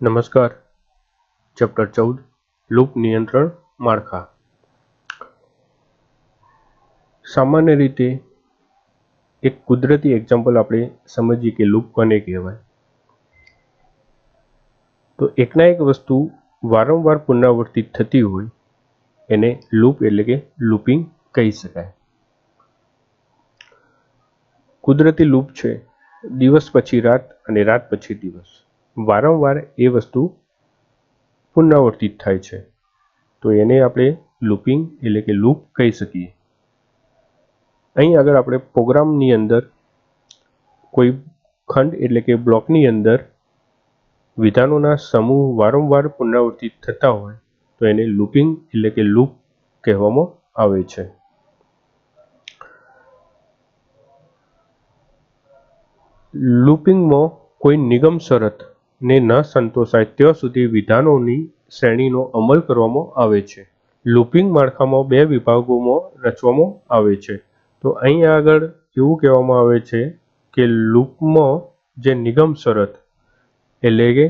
નમસ્કાર. ચેપ્ટર ચૌદ, લૂપ નિયંત્રણ, માળખા. સામાન્ય રીતે એક કુદરતી એક્ઝામ્પલ આપણે સમજીએ કે લૂપ કોને કહેવાય. તો એકના એક વસ્તુ વારંવાર પુનરાવર્તિત થતી હોય, એને લૂપ એટલે કે લૂપિંગ કહી શકાય. કુદરતી લૂપ છે, દિવસ પછી રાત અને રાત પછી દિવસ. વારંવાર એ વસ્તુ પુનરાવર્તિત થાય છે. તો એને આપણે લૂપિંગ એટલે કે લૂપ કહી શકીએ. અહીં આગળ આપણે પ્રોગ્રામની અંદર કોઈ ખંડ એટલે કે બ્લોકની અંદર વિધાનોના સમૂહ વારંવાર પુનરાવર્તિત થતા હોય તો એને લૂપિંગ એટલે કે લૂપ કહેવામાં આવે છે. લૂપિંગમાં કોઈ નિગમ શરત ને ન સંતોષાય ત્યાં સુધી વિધાનોની શ્રેણીનો અમલ કરવામાં આવે છે. લૂપિંગ માળખામાં બે વિભાગોમાં રચવામાં આવે છે. તો અહીં આગળ એવું કહેવામાં આવે છે કે લૂપમાં જે નિગમ શરત એટલે કે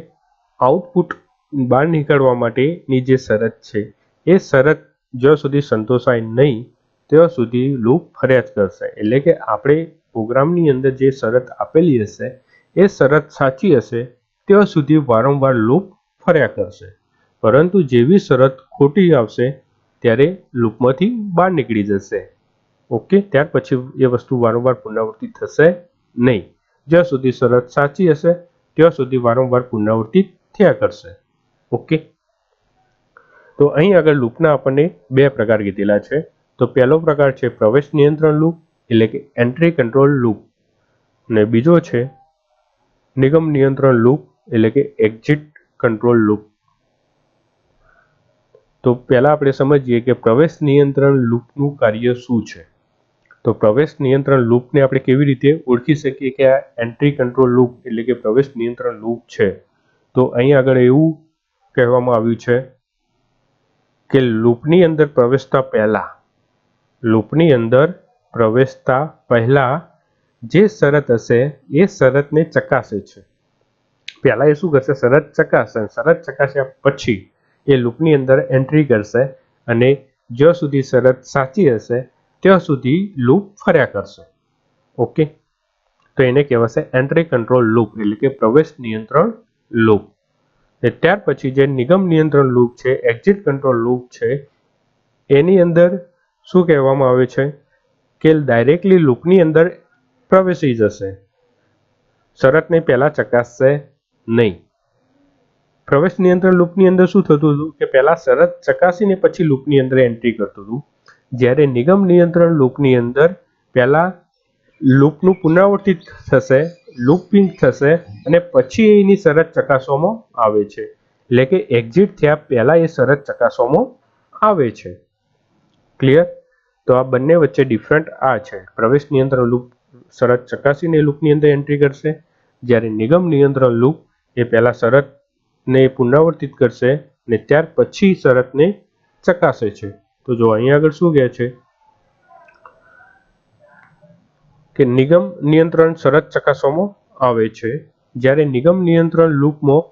આઉટપુટ બહાર નીકળવા માટેની જે શરત છે, એ શરત જ્યાં સુધી સંતોષાય નહીં, ત્યાં સુધી લૂપ ફરિયાદ કરશે. એટલે કે આપણે પ્રોગ્રામની અંદર જે શરત આપેલી હશે, એ શરત સાચી હશે ત્યાં સુધી વારંવાર લૂપ ફર્યા કરશે. પરંતુ જેવી શરત ખોટી આવશે, ત્યારે લૂપમાંથી બહાર નીકળી જશે. ઓકે, ત્યાર પછી એ વસ્તુ વારંવાર પુનરાવર્તિત થશે નહીં. જ્યાં સુધી શરત સાચી હશે, ત્યાં સુધી વારંવાર પુનરાવર્તિત થયા કરશે. ઓકે? તો અહીં આગળ લૂપના આપણને બે પ્રકાર કીધેલા છે. તો પહેલો પ્રકાર છે પ્રવેશ નિયંત્રણ લૂપ, એટલે કે એન્ટ્રી કંટ્રોલ લૂપ. અને બીજો છે નિગમ નિયંત્રણ લૂપ એટલે કે એક્ઝિટ કંટ્રોલ લૂપ તો પહેલા આપણે સમજીએ કે પ્રવેશ નિયંત્રણ લૂપનું કાર્ય શું છે. તો પ્રવેશ નિયંત્રણ લૂપને આપણે કેવી રીતે ઓળખી શકીએ કે આ એન્ટ્રી કંટ્રોલ લૂપ એટલે કે પ્રવેશ નિયંત્રણ લૂપ છે. તો અહીં આગળ એવું કહેવામાં આવ્યું છે કે લૂપની અંદર પ્રવેશતા પહેલા લૂપની અંદર પ્રવેશતા પહેલા જે શરત હશે એ શરતને ચકાસે છે. પહેલા એ શું કરશે? શરત ચકાસશે. શરત ચકાસ્યા પછી એ લૂપની અંદર એન્ટ્રી કરશે અને જ્યાં સુધી શરત સાચી હશે, ત્યાં સુધી લૂપ ફર્યા કરશે. ઓકે તો એને કહેવાશે એન્ટ્રી કંટ્રોલ લૂપ એટલે કે પ્રવેશ નિયંત્રણ લૂપ ને ત્યાર પછી જે નિગમ નિયંત્રણ લૂપ છે એક્ઝિટ કંટ્રોલ લૂપ છે, એની અંદર શું કહેવામાં આવે છે? કે ડાયરેક્ટલી લૂપની અંદર પ્રવેશી જશે. શરતને પહેલા ચકાસશે નહીં. પ્રવેશ નિયંત્રણ લૂપની અંદર શું થતું હતું કે પહેલા શરત ચકાસીને પછી લૂપની અંદર એન્ટ્રી કરતું હતું. જ્યારે નિગમ નિયંત્રણ લૂપની અંદર પહેલા લૂપનું પુનરાવર્તિત થશે લૂપિંગ થશે અને પછી એની શરત ચકાસવામાં આવે છે. એટલે કે એક્ઝિટ થયા પહેલા એ શરત ચકાસવામાં આવે છે. ક્લિયર તો આ બંને વચ્ચે ડિફરન્ટ આ છે. પ્રવેશ નિયંત્રણ લૂપ શરત ચકાસીને લૂપની અંદર એન્ટ્રી કરશે. જ્યારે નિગમ નિયંત્રણ લૂપ એ પહેલા શરતને પુનરાવર્તિત કરશે ને ત્યાર પછી શરતને ચકાસે છે. તો જો અહીં આગળ શું કહે છે? કે નિગમ નિયંત્રણ શરત ચકાસવામાં આવે છે. જ્યારે નિગમ નિયંત્રણ લૂપમાં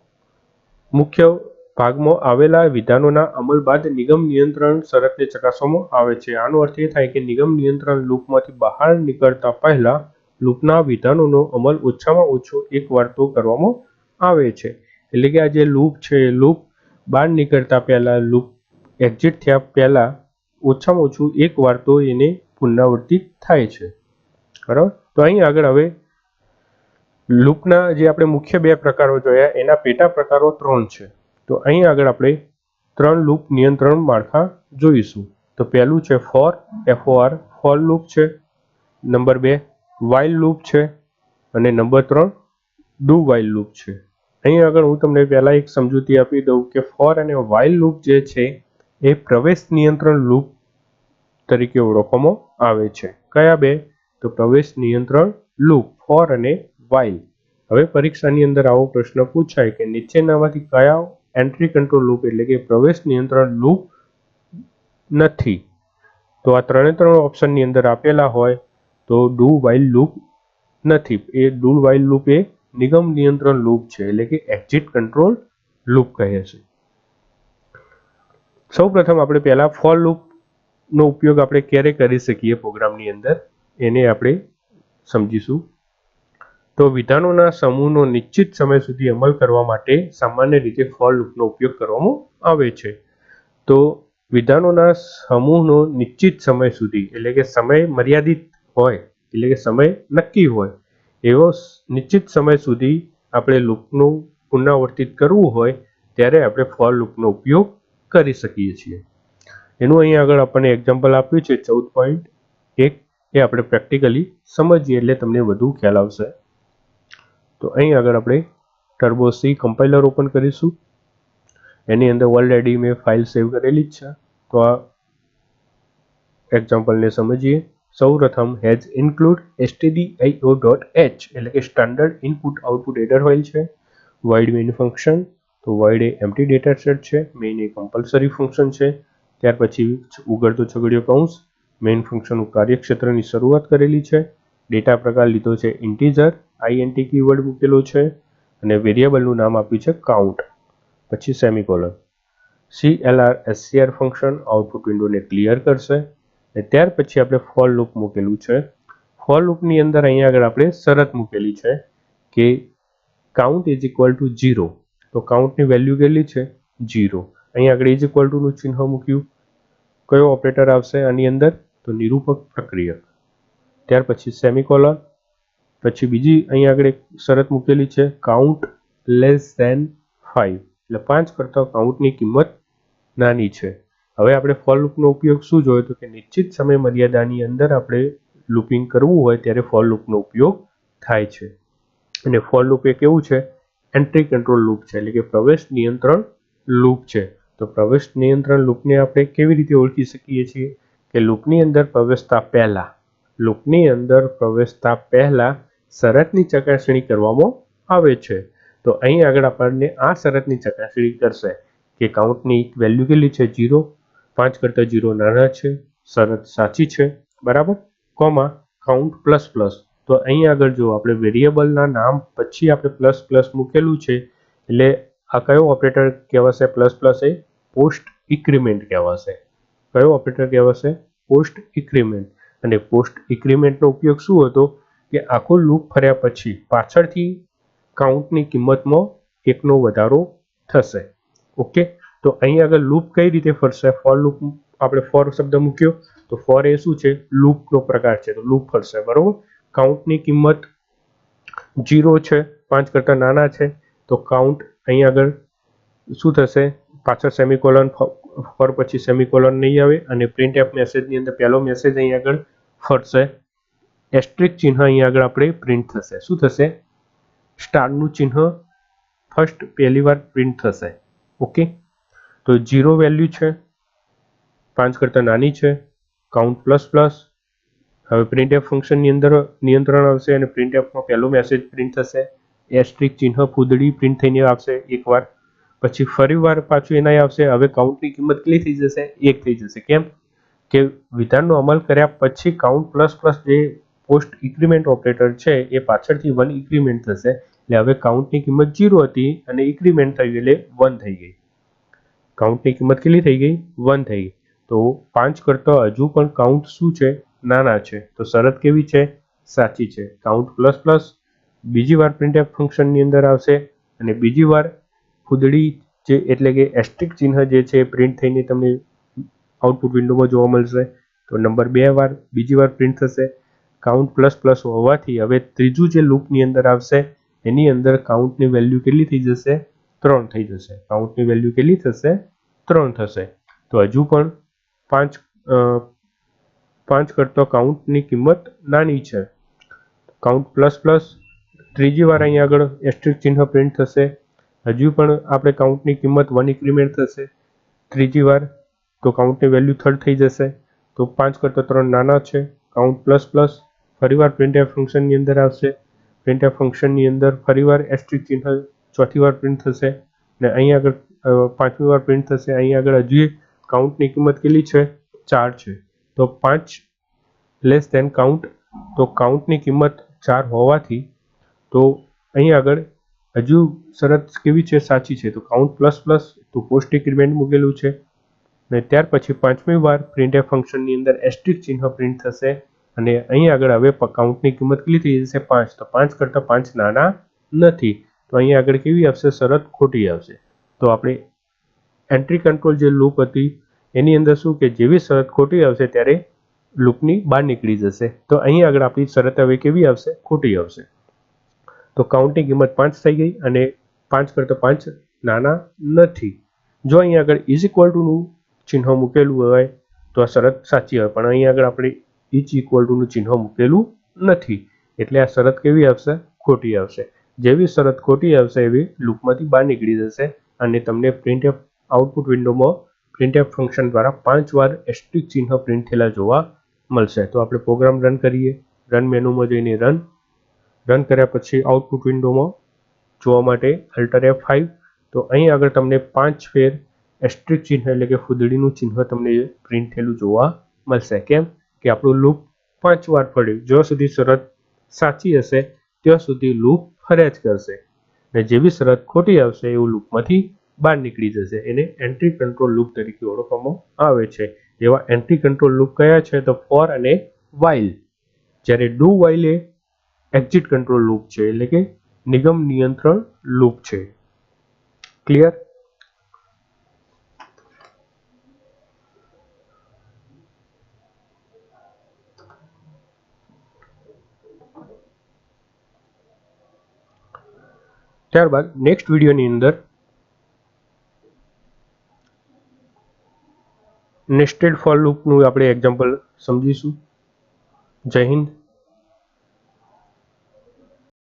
મુખ્ય ભાગમાં આવેલા વિધાનોના અમલ બાદ નિગમ નિયંત્રણ શરતને ચકાસવામાં આવે છે. આનો અર્થ એ થાય કે નિગમ નિયંત્રણ લૂપમાંથી બહાર નીકળતા પહેલા લૂપના વિધાનોનો અમલ ઓછામાં ઓછો એક વાર તો કરવામાં આવે છે. એટલે કે આ જે લૂપ છે, એ લૂપ બહાર નીકળતા પહેલાં લૂપ એક્ઝિટ થયા પહેલાં ઓછામાં ઓછું એક વાર તો એને પુનરાવર્તિત થાય છે. બરાબર? તો અહીં આગળ હવે લૂપના જે આપણે મુખ્ય બે પ્રકારો જોયા, એના પેટા પ્રકારો ત્રણ છે. તો અહીં આગળ આપણે ત્રણ લૂપ નિયંત્રણ માળખા જોઈશું. તો પહેલું છે ફોર એફઓઆર ફોર લૂપ છે. નંબર બે વાઇલ લૂપ છે. અને નંબર ત્રણ ડુ વાઇલ લૂપ છે. અહીં આગળ હું તમને પહેલા એક સમજૂતી આપી દઉં કે ફોર અને વાઇલ લૂપ જે છે, એ પ્રવેશ નિયંત્રણ લૂપ તરીકે ઓળખવામાં આવે છે. કયા બે? તો પ્રવેશ નિયંત્રણ લૂપ ફોર અને વાઇલ હવે પરીક્ષાની અંદર આવો પ્રશ્ન પૂછાય કે નીચેનામાંથી કયા એન્ટ્રી કંટ્રોલ લૂપ એટલે કે પ્રવેશ નિયંત્રણ લૂપ નથી. તો આ ત્રણે ત્રણ ઓપ્શનની અંદર આપેલા હોય તો ડુ વાઇલ લૂપ નથી. એ ડુ વાઇલ લૂપ એ નિગમ નિયંત્રણ લૂપ છે, એટલે કે એક્ઝિટ કંટ્રોલ લૂપ કહે છે. સૌ પ્રથમ આપણે પહેલા ફોર લૂપનો ઉપયોગ આપણે ક્યારે કરી શકીએ પ્રોગ્રામની અંદર, એને આપણે સમજીશું. તો વિધાનોના સમૂહનો નિશ્ચિત સમય સુધી અમલ કરવા માટે સામાન્ય રીતે ફોર લૂપનો ઉપયોગ કરવામાં આવે છે. તો વિધાનોના સમૂહનો નિશ્ચિત સમય સુધી, એટલે કે સમય મર્યાદિત હોય, એટલે કે સમય નક્કી હોય એવો નિશ્ચિત સમય સુધી આપણે લૂપનું પુનરાવર્તિત કરવું હોય, ત્યારે આપણે ફોર લૂપનો ઉપયોગ કરી શકીએ છીએ. એનું અહીં આગળ આપણને એક્ઝામ્પલ આપ્યું છે, ચૌદ પોઈન્ટ એક, એ આપણે પ્રેક્ટિકલી સમજીએ, એટલે તમને વધુ ખ્યાલ આવશે. તો અહીં આગળ આપણે ટર્બો સી કમ્પાઇલર ઓપન કરીશું. એની અંદર ઓલરેડી મેં ફાઇલ સેવ કરેલી જ છે. તો આ એક્ઝામ્પલને સમજીએ. સૌ પ્રથમ has include stdio.h dot H એટલે કે standard input output header file છે. વાઇડ મેઇન ફંક્શન તો વાઇડ એ એમ્પ્ટી ડેટા સેટ છે. મેઇન એ કમ્પલસરી ફંક્શન છે. ત્યાર પછી ઉગડતો છગડીયો કૌંસ મેઇન ફંક્શનનું કાર્યક્ષેત્રની શરૂઆત કરેલી છે. ડેટા પ્રકાર લીધો છે ઇન્ટીજર આઈએનટી કીવર્ડ મૂકેલો છે અને વેરિયેબલનું નામ આપ્યું છે કાઉન્ટ પછી semicolon C L R L S C R function output વિન્ડોને ક્લિયર કરશે. અને ત્યાર પછી આપણે ફોર લૂપ મૂકેલું છે. ફોર લૂપની અંદર અહીંયા આગળ આપણે શરત મૂકેલી છે કે count is equal to zero તો કાઉન્ટની વેલ્યુ કેટલી છે? જીરો અહીંયા આગળ ઇઝ ઇક્વલ ટુનું ચિહ્ન મૂક્યું. કયો ઓપરેટર આવશે આની અંદર? તો નિરૂપક પ્રક્રિયક. ત્યાર પછી સેમિકોલન પછી બીજી અહીંયા આગળ એક શરત મૂકેલી છે કાઉન્ટ લેસ ધેન ફાઇવ એટલે પાંચ કરતાં કાઉન્ટની કિંમત નાની છે. હવે આપણે ફોર લૂપનો ઉપયોગ શું જોયો તો કે નિશ્ચિત સમય મર્યાદાની અંદર આપણે લૂપિંગ કરવું હોય ત્યારે ફોર લૂપનો ઉપયોગ થાય છે. અને ફોર લૂપ એ કેવું છે? એન્ટ્રી કંટ્રોલ લૂપ છે, એટલે કે પ્રવેશ નિયંત્રણ લૂપ છે. તો પ્રવેશ નિયંત્રણ લૂપને આપણે કેવી રીતે ઓળખી શકીએ છીએ? કે લૂપની અંદર પ્રવેશતા પહેલા લૂપની અંદર પ્રવેશતા પહેલા શરતની ચકાસણી કરવામાં આવે છે. તો અહીં આગળ આપણને આ શરતની ચકાસણી કરશે કે કાઉન્ટની વેલ્યુ કેટલી છે? જીરો પાંચ કરતાં જીરો નાના છે શરત સાચી છે, બરાબર? કોમા કાઉન્ટ પ્લસ પ્લસ તો અહીં આગળ જો આપણે વેરિયેબલના નામ પછી આપણે પ્લસ પ્લસ મૂકેલું છે, એટલે આ કયો ઓપરેટર કહેવાશે? પ્લસ પ્લસ એ પોસ્ટ ઇક્રીમેન્ટ કહેવાશે. કયો ઓપરેટર કહેવાશે? પોસ્ટ ઇક્રીમેન્ટ અને પોસ્ટ ઇક્રીમેન્ટનો ઉપયોગ શું હતો? કે આખો લૂપ ફર્યા પછી પાછળથી કાઉન્ટની કિંમતમાં એકનો વધારો થશે. ઓકે? તો અહીં આગળ લૂપ કઈ રીતે ફરશે? ફોર લૂપ આપણે ફોર શબ્દ મૂક્યો. તો ફોર એ શું છે? લૂપનો પ્રકાર છે. તો લૂપ ફરશે. બરોબર? કાઉન્ટની કિંમત જીરો છે. પાંચ કરતાં નાના છે. તો કાઉન્ટ અહીં આગળ શું થશે? પાછળ સેમિકોલન ફોર પછી સેમિકોલન નહીં આવે અને પ્રિન્ટ એફ મેસેજની અંદર પહેલો મેસેજ અહીં આગળ ફરશે. એસ્ટ્રિક ચિહ્ન અહીં આગળ આપણે પ્રિન્ટ થશે. શું થશે? સ્ટારનું ચિહ્ન ફર્સ્ટ પહેલી વાર પ્રિન્ટ થશે. ઓકે? તો જીરો વેલ્યુ છે, પાંચ કરતાં નાની છે કાઉન્ટ પ્લસ પ્લસ હવે પ્રિન્ટ એફ ફંક્શનની અંદર નિયંત્રણ આવશે અને પ્રિન્ટ એફમાં પહેલો મેસેજ પ્રિન્ટ થશે. એસ્ટ્રિક ચિહ્ન ફૂદડી પ્રિન્ટ થઈને આવશે એકવાર. પછી ફરી વાર પાછું એના આવશે. હવે કાઉન્ટની કિંમત કેટલી થઈ જશે? એક થઈ જશે. કેમ? કે વિધાનનો અમલ કર્યા પછી કાઉન્ટ પ્લસ પ્લસ જે પોસ્ટ ઇક્રીમેન્ટ ઓપરેટર છે, એ પાછળથી વન ઇક્રીમેન્ટ થશે. એટલે હવે કાઉન્ટની કિંમત જીરો હતી અને ઇક્રીમેન્ટ થઈ એટલે વન થઈ ગઈ. કાઉન્ટની કિંમત કેટલી થઈ ગઈ? વન થઈ ગઈ. તો પાંચ કરતાં હજુ પણ કાઉન્ટ શું છે? નાના છે. તો શરત કેવી છે? સાચી છે. કાઉન્ટ પ્લસ પ્લસ બીજી વાર પ્રિન્ટએફ ફંક્શનની અંદર આવશે. અને બીજી વાર ખુદડી જે એટલે કે એસ્ટ્રિક ચિહ્ન જે છે પ્રિન્ટ થઈને તમને આઉટપુટ વિન્ડોમાં જોવા મળશે. તો નંબર બે વાર, બીજી વાર પ્રિન્ટ થશે. કાઉન્ટ પ્લસ પ્લસ હોવાથી હવે ત્રીજું જે લૂપની અંદર આવશે, એની અંદર કાઉન્ટની વેલ્યુ કેટલી થઈ જશે? ત્રણ થઈ જશે. કાઉન્ટની વેલ્યુ કેટલી થશે? ત્રણ થશે. તો હજુ પણ પાંચ પાંચ કરતો કાઉન્ટની કિંમત નાની છે. કાઉન્ટ પ્લસ પ્લસ ત્રીજી વાર અહીંયા આગળ એસ્ટ્રિક ચિહ્ન પ્રિન્ટ થશે. હજુ પણ આપણે કાઉન્ટની કિંમત વન ઇન્ક્રીમેન્ટ થશે. ત્રીજી વાર તો કાઉન્ટની વેલ્યુ થર્ડ થઈ જશે. તો પાંચ કરતો ત્રણ નાના છે. કાઉન્ટ પ્લસ પ્લસ ફરીવાર પ્રિન્ટ એફ ફંક્શનની અંદર આવશે. પ્રિન્ટ એફ ફંક્શનની અંદર ફરીવાર એસ્ટ્રિક ચિહ્ન ચોથી વાર પ્રિન્ટ થશે ને અહીં આગળ પાંચમી વાર પ્રિન્ટ થશે. અહીં આગળ હજી કાઉન્ટની કિંમત કેટલી છે? ચાર છે. તો પાંચ લેસ ધેન કાઉન્ટ તો કાઉન્ટની કિંમત ચાર હોવાથી, તો અહીં આગળ હજુ શરત કેવી છે? સાચી છે. તો કાઉન્ટ પ્લસ પ્લસ તો પોસ્ટ ઇન્ક્રીમેન્ટ મૂકેલું છે. ને ત્યાર પછી પાંચમી વાર પ્રિન્ટ ફંક્શનની અંદર એસ્ટ્રિક ચિહ્ન પ્રિન્ટ થશે અને અહીં આગળ હવે કાઉન્ટની કિંમત કેટલી થઈ જશે? પાંચ. તો પાંચ કરતાં પાંચ નાના નથી. તો અહીં આગળ કેવી આવશે? શરત ખોટી આવશે. તો આપણે એન્ટ્રી કંટ્રોલ જે લૂપ હતી, એની અંદર શું કે જેવી શરત ખોટી આવશે ત્યારે લૂપની બહાર નીકળી જશે. તો અહીં આગળ આપણી શરત હવે કેવી આવશે? ખોટી આવશે. તો કાઉન્ટની કિંમત પાંચ થઈ ગઈ અને પાંચ કરતાં પાંચ નાના નથી. જો અહીં આગળ ઇઝ ઇક્વલ ટુનું ચિહ્ન મૂકેલું હોય, તો આ શરત સાચી હોય. પણ અહીં આગળ આપણે ઇચ ઇક્વલ ટુનું ચિહ્ન મૂકેલું નથી. એટલે આ શરત કેવી આવશે? ખોટી આવશે. જેવી શરત ખોટી આવશે એવી લૂપમાંથી બહાર નીકળી જશે અને તમને પ્રિન્ટ આઉટપુટ વિન્ડોમાં પ્રિન્ટએફ ફંક્શન દ્વારા પાંચ વાર એસ્ટ્રિક ચિહ્ન પ્રિન્ટ થયેલા જોવા મળશે. તો આપણે પ્રોગ્રામ રન કરીએ. રન મેનુમાં જઈને રન રન કર્યા પછી આઉટપુટ વિન્ડોમાં જોવા માટે અલ્ટર એફ ફાઇવ તો અહીં આગળ તમને પાંચ ફેર એસ્ટ્રિક ચિહ્ન એટલે કે ફૂદડીનું ચિહ્ન તમને પ્રિન્ટ થયેલું જોવા મળશે. કેમ? કે આપણું લૂપ પાંચ વાર પડ્યું. જ્યાં સુધી શરત સાચી હશે, ત્યાં સુધી લૂપ ફર્યા જ કરશે. ને જેવી શરત ખોટી આવશે, એવું લૂપમાંથી બહાર નીકળી જશે. એને એન્ટ્રી કંટ્રોલ લૂપ તરીકે ઓળખવામાં આવે છે. એવા એન્ટ્રી કંટ્રોલ લૂપ કયા છે? તો ફોર અને વાઇલ જ્યારે ડુ વાઇલ એ એક્ઝિટ કંટ્રોલ લૂપ છે, એટલે કે નિગમ નિયંત્રણ લૂપ છે. ક્લિયર ત્યારબાદ નેક્સ્ટ વિડીયોની અંદર નેસ્ટેડ ફોર લૂપનું આપણે એક્ઝામ્પલ સમજીશું. જય હિન્દ.